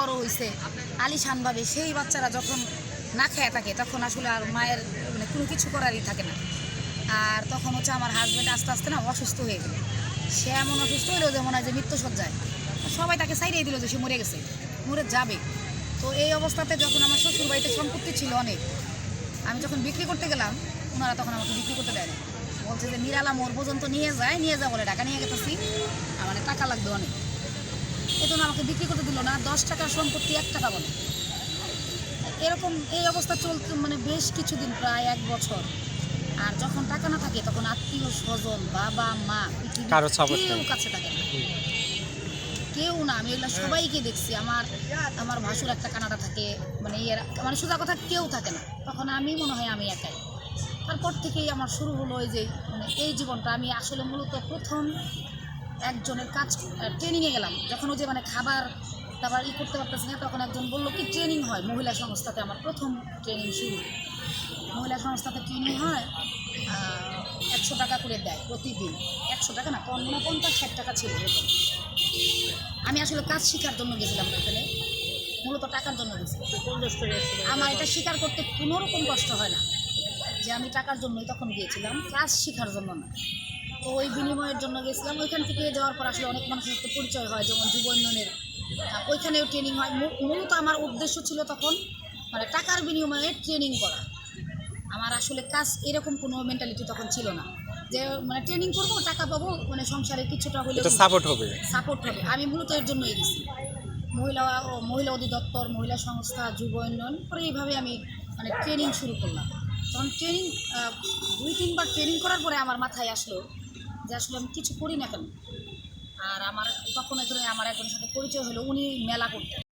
বড় হয়েছে আলিশানভাবে সেই বাচ্চারা যখন না খেয়ে থাকে, তখন আসলে আর মায়ের মানে কোনো কিছু করারই থাকে না। আর তখন হচ্ছে আমার হাজব্যান্ড আস্তে আস্তে না অসুস্থ হয়ে গেল। সে এমন অসুস্থ হলো যে মনে হয় যে মৃত্যুসজ্জায় সবাই তাকে সাইডে দিল যে সে মরে গেছে, মরে যাবে। তো এই অবস্থাতে যখন আমার শ্বশুর বাড়িতে সম্পত্তি ছিল অনেক, আমি যখন বিক্রি করতে গেলাম, ওনারা তখন আমাকে বিক্রি করতে দেয় বলছে যে, নিরালা মোর পর্যন্ত নিয়ে যায়, নিয়ে যা বলে টাকা নিয়ে গেতেছি। মানে টাকা লাগবে অনেক। এজন্য আমাকে বিক্রি করতে দিল না। দশ টাকার সম্পত্তি এক টাকা বলে। এরকম এই অবস্থা চলতে মানে বেশ কিছুদিন প্রায় এক বছর। আর যখন টাকা না থাকে তখন আত্মীয় স্বজন বাবা মা কেউ কাছে থাকে না। কেউ না আমি এগুলো সবাইকে দেখছি। আমার আমার ভাসুর একটা কানাডা থাকে মানে এর মানে সোজা কথা কেউ থাকে না। তখন আমি মনে হয় আমি একাই। তারপর থেকেই আমার শুরু হলো ওই যে মানে এই জীবনটা। আমি আসলে মূলত প্রথম একজনের কাজ ট্রেনিংয়ে গেলাম। যখন ওই যে মানে খাবার দাবার ই করতে পারতেছি না তখন একজন বলল কি ট্রেনিং হয়? মহিলা সংস্থাতে আমার প্রথম ট্রেনিং শুরু। মহিলা সংস্থাতে ট্রেনিং হয় একশো টাকা করে দেয় প্রতিদিন। একশো টাকা না পঞ্চাশ পঞ্চাশ ষাট টাকা ছিল এরকম। আমি আসলে কাজ শেখার জন্য গেছিলাম এখানে মূলত টাকার জন্য গেছিলাম। আমার এটা স্বীকার করতে কোনো রকম কষ্ট হয় না। যে আমি টাকার জন্যই তখন গিয়েছিলাম কাজ শেখার জন্য না। তো ওই বিনিময়ের জন্য গেছিলাম। ওইখান থেকে যাওয়ার পর আসলে অনেক মানুষের সাথে পরিচয় হয় যেমন যুব উন্নয়নের ওইখানেও ট্রেনিং হয়। মূলত আমার উদ্দেশ্য ছিল তখন মানে টাকার বিনিময়ে ট্রেনিং করা। আমার আসলে কাজ এরকম কোনো মেন্টালিটি তখন ছিল না। যে মানে ট্রেনিং করব টাকা পাবো মানে সংসারে কিছুটা হলে সাপোর্ট হবে। সাপোর্ট হবে। আমি মূলত এর জন্যই গেছি। মহিলা মহিলা অধিদপ্তর মহিলা সংস্থা যুব উন্নয়ন পরে এইভাবে আমি মানে ট্রেনিং শুরু করলাম। তখন ট্রেনিং দুই তিনবার ট্রেনিং করার পরে আমার মাথায় আসলো যে আসলে আমি কিছু করি না কেন। আর আমার তখন এখানে আমার একজনের সাথে পরিচয় হলো, উনি মেলা করতেন।